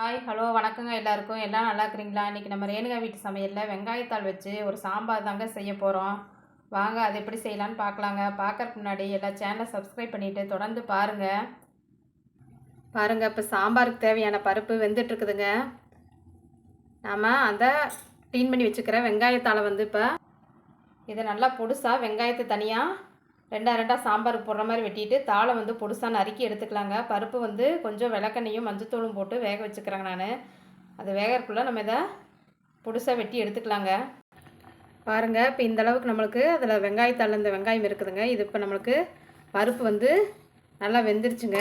Hi hello வணக்கங்க எல்லாருக்கும். எல்லாம் நல்லா இருக்கிறீங்களா? இன்றைக்கி நம்ம ரேணுகா வீட்டு சமையலில் வெங்காயத்தாள் வச்சு ஒரு சாம்பார் தாங்க செய்ய போகிறோம் வாங்க அது எப்படி செய்யலான்னு பார்க்கலாங்க. பார்க்கறதுக்கு முன்னாடி எல்லா சேனலை சப்ஸ்கிரைப் பண்ணிவிட்டு தொடர்ந்து பாருங்கள் பாருங்கள் இப்போ சாம்பாருக்கு தேவையான பருப்பு வெந்துட்டுருக்குதுங்க. நாம் அந்த க்ளீன் பண்ணி வச்சுக்கிற வெங்காயத்தாளை வந்து இப்போ இதை நல்லா பொடுசாக வெங்காயத்தை தனியாக ரெண்டா ரெண்டாக சாம்பாருக்கு போடுற மாதிரி வெட்டிட்டு தாளை வந்து பொடுசாக நறுக்கி எடுத்துக்கலாங்க. பருப்பு வந்து கொஞ்சம் விளக்கெண்ணையும் மஞ்சத்தூளும் போட்டு வேக வச்சுக்கிறேங்க நான். அது வேகறக்குள்ளே நம்ம இதை பொடுசாக வெட்டி எடுத்துக்கலாங்க. பாருங்கள் இப்போ இந்த அளவுக்கு நம்மளுக்கு அதில் வெங்காயத்தாள் இந்த வெங்காயம் இருக்குதுங்க. இது இப்போ நம்மளுக்கு பருப்பு வந்து நல்லா வெந்துருச்சுங்க.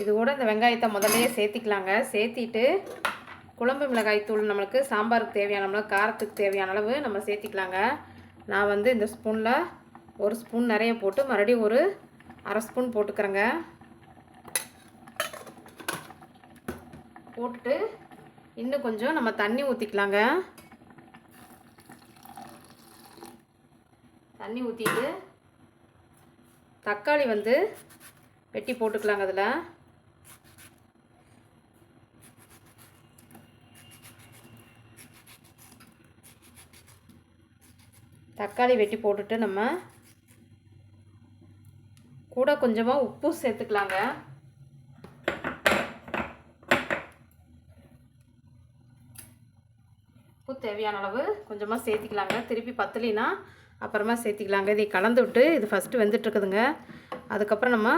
இது கூட இந்த வெங்காயத்தை முதல்லயே சேர்த்திக்கலாங்க. சேர்த்திட்டு குழம்பு மிளகாய் தூள் நம்மளுக்கு சாம்பாருக்கு தேவையான அளவு காரத்துக்கு தேவையான அளவு நம்ம சேர்த்திக்கலாங்க. நான் வந்து இந்த ஸ்பூனில் ஒரு ஸ்பூன் நிறைய போட்டு மறுபடியும் ஒரு அரை ஸ்பூன் போட்டுக்கிறேங்க. போட்டுட்டு இன்னும் கொஞ்சம் நம்ம தண்ணி ஊற்றிக்கலாங்க தண்ணி ஊற்றிட்டு தக்காளி வந்து வெட்டி போட்டுக்கலாங்க அதில். தக்காளி வெட்டி போட்டுட்டு நம்ம கூட கொஞ்சமாக உப்பு சேர்த்துக்கலாங்க. உப்பு தேவையான அளவு கொஞ்சமாக சேர்த்திக்கலாங்க. திருப்பி பத்தலினா அப்புறமா சேர்த்திக்கலாங்க. இதை கலந்து விட்டு இது ஃபஸ்ட்டு வெந்துட்டுருக்குதுங்க. அதுக்கப்புறம் நம்ம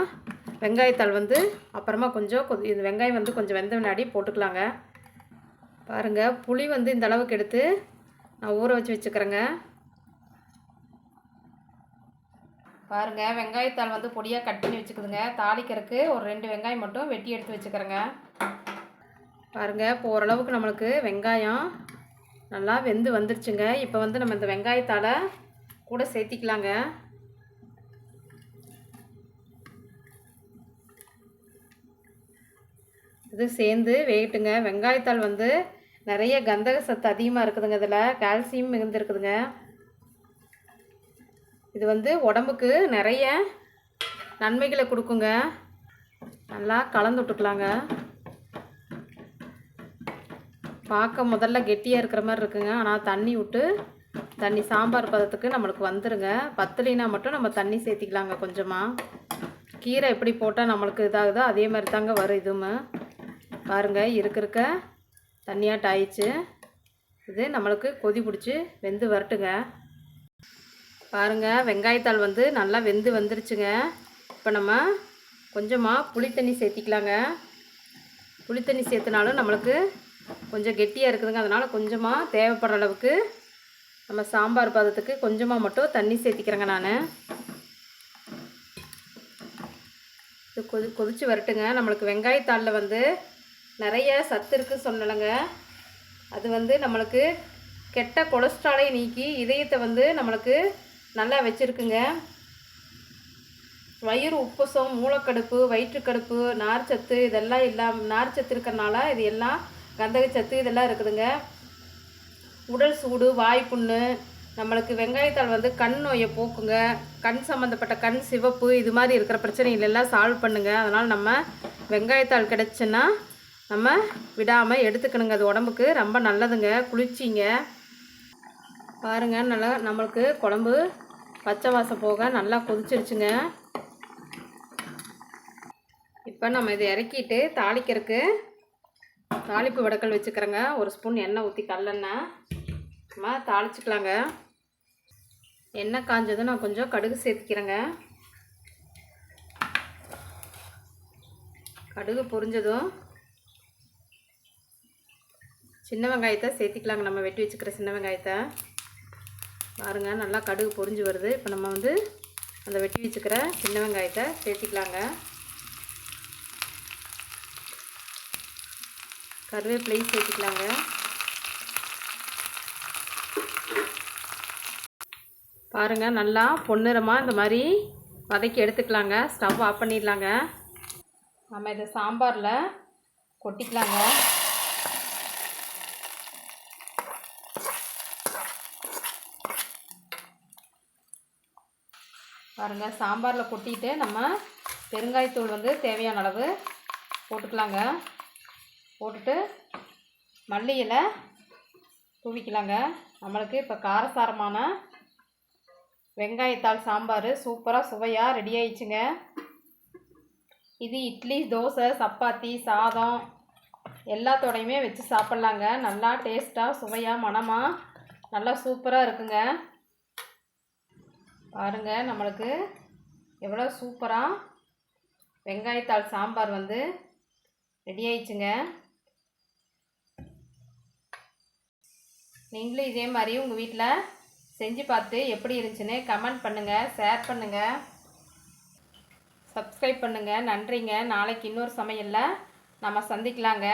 வெங்காயத்தாள் வந்து அப்புறமா கொஞ்சம் இது வெங்காயம் வந்து கொஞ்சம் வெந்த முன்னாடி போட்டுக்கலாங்க. பாருங்கள் புளி வந்து இந்த அளவுக்கு எடுத்து நான் ஊற வச்சு வச்சுக்கிறேங்க. பாருங்க வெங்காயத்தாள் வந்து பொடியாக கட் பண்ணி வச்சுக்குதுங்க. தாளிக்கிறதுக்கு ஒரு ரெண்டு வெங்காயம் மட்டும் வெட்டி எடுத்து வச்சுக்கிறேங்க. பாருங்க இப்போ ஓரளவுக்கு நம்மளுக்கு வெங்காயம் நல்லா வெந்து வந்துருச்சுங்க. இப்போ வந்து நம்ம இந்த வெங்காயத்தால் கூட சேர்த்திக்கலாங்க. இது சேர்ந்து வேகட்டுங்க. வெங்காயத்தாள் வந்து நிறைய கந்தக சத்து அதிகமாக இருக்குதுங்க இதில். கால்சியம் மிகுந்திருக்குதுங்க. இது வந்து உடம்புக்கு நிறைய நன்மைகளை கொடுக்குங்க. நல்லா கலந்து விட்டுக்கலாங்க. பார்க்க முதல்ல கெட்டியாக இருக்கிற மாதிரி இருக்குங்க. ஆனால் தண்ணி விட்டு தண்ணி சாம்பார் பதத்துக்கு நம்மளுக்கு வந்துடுங்க பத்தலினா மட்டும் நம்ம தண்ணி சேர்த்திக்கலாங்க கொஞ்சமாக கீரை எப்படி போட்டால் நம்மளுக்கு இதாகுதோ அதே மாதிரி தாங்க வரும் இதுவும். பாருங்கள் இருக்க இருக்க. தண்ணியாட்ட ஆயிடுச்சு இது நம்மளுக்கு கொதி பிடிச்சி வெந்து வரட்டுங்க. பாருங்கள் வெங்காயத்தாள் வந்து நல்லா வெந்து வந்துருச்சுங்க. இப்போ நம்ம கொஞ்சமாக புளி தண்ணி சேர்த்திக்கலாங்க. புளி தண்ணி சேர்த்துனாலும் நம்மளுக்கு கொஞ்சம் கெட்டியாக இருக்குதுங்க. அதனால் கொஞ்சமாக தேவைப்படுற அளவுக்கு நம்ம சாம்பார் பதத்துக்கு கொஞ்சமாக மட்டும் தண்ணி சேர்த்திக்கிறேங்க நான். இது கொதி கொதித்து வரட்டுங்க. நம்மளுக்கு வெங்காயத்தாளில் வந்து நிறைய சத்து இருக்குன்னு சொல்லலைங்க அது வந்து நம்மளுக்கு கெட்ட கொலஸ்ட்ராலை நீக்கி இதயத்தை வந்து நம்மளுக்கு நல்லா வச்சுருக்குங்க. வயிறு உப்பசம் மூலக்கடுப்பு வயிற்றுக்கடுப்பு நார்ச்சத்து இதெல்லாம் இல்லாம நார்ச்சத்து இருக்கிறனால இது எல்லாம் கந்தகச்சத்து இதெல்லாம் இருக்குதுங்க. உடல் சூடு வாய்ப்புண்ணு நம்மளுக்கு வெங்காயத்தால் வந்து கண் நோயை போக்குங்க. கண் சம்மந்தப்பட்ட கண் சிவப்பு இது மாதிரி இருக்கிற பிரச்சனைகள் எல்லாம் சால்வ் பண்ணுங்க. அதனால் நம்ம வெங்காயத்தால் கிடச்சுன்னா நம்ம விடாமல் எடுத்துக்கணுங்க. அது உடம்புக்கு ரொம்ப நல்லதுங்க. குளிர்ச்சிங்க. பாருங்கள் நல்லா நம்மளுக்கு குழம்பு பச்சை வாசம் போக நல்லா கொதிச்சிருச்சுங்க. இப்போ நம்ம இதை இறக்கிட்டு தாளிக்கிறதுக்கு தாளிப்பு வடக்கல் வச்சுக்கிறேங்க. ஒரு ஸ்பூன் எண்ணெய் ஊற்றி கல்லெண்ணெய் நம்ம தாளிச்சிக்கலாங்க. எண்ணெய் காஞ்சதும் நான் கொஞ்சம் கடுகு சேர்த்துக்கிறேங்க. கடுகு பொரிஞ்சதும் சின்ன வெங்காயத்தை சேர்த்திக்கலாங்க. நம்ம வெட்டி வச்சுக்கிற சின்ன வெங்காயத்தை. பாருங்கள் நல்லா கடுகு பொறிஞ்சு வருது. இப்போ நம்ம வந்து அந்த வெட்டி வச்சுக்கிற சின்ன வெங்காயத்தை சேர்த்திக்கலாங்க. கருவேப்பிலையும் சேர்த்திக்கலாங்க. பாருங்கள் நல்லா பொன்னிறமாக இந்த மாதிரி வதக்கி எடுத்துக்கலாங்க. ஸ்டவ் ஆஃப் பண்ணிடலாங்க. நம்ம இதை சாம்பாரில் கொட்டிக்கலாங்க. பாருங்கள் சாம்பாரில் கொட்டிட்டு நம்ம பெருங்காயத்தூள் வந்து தேவையான அளவு போட்டுக்கலாங்க. போட்டுட்டு மல்லி இலை தூவிக்கலாங்க. நம்மளுக்கு இப்போ காரசாரமான வெங்காயத்தாள் சாம்பார் சூப்பராக சுவையாக ரெடி ஆயிடுச்சுங்க. இது இட்லி தோசை சப்பாத்தி சாதம் எல்லாத்தோடையுமே வச்சு சாப்பிட்லாங்க. நல்லா டேஸ்ட்டாக சுவையாக மணமாக நல்லா சூப்பராக இருக்குங்க. பாருங்கள் நம்மளுக்கு எவ்வளோ சூப்பராக வெங்காயத்தாள் சாம்பார் வந்து ரெடி ஆயிடுச்சுங்க. நீங்களும் இதே மாதிரி உங்கள் வீட்டில் செஞ்சு பார்த்து எப்படி இருந்துச்சுன்னு கமெண்ட் பண்ணுங்கள் ஷேர் பண்ணுங்கள் சப்ஸ்கிரைப் பண்ணுங்கள் நன்றிங்க. நாளைக்கு இன்னொரு சமையலில் நம்ம சந்திக்கலாங்க.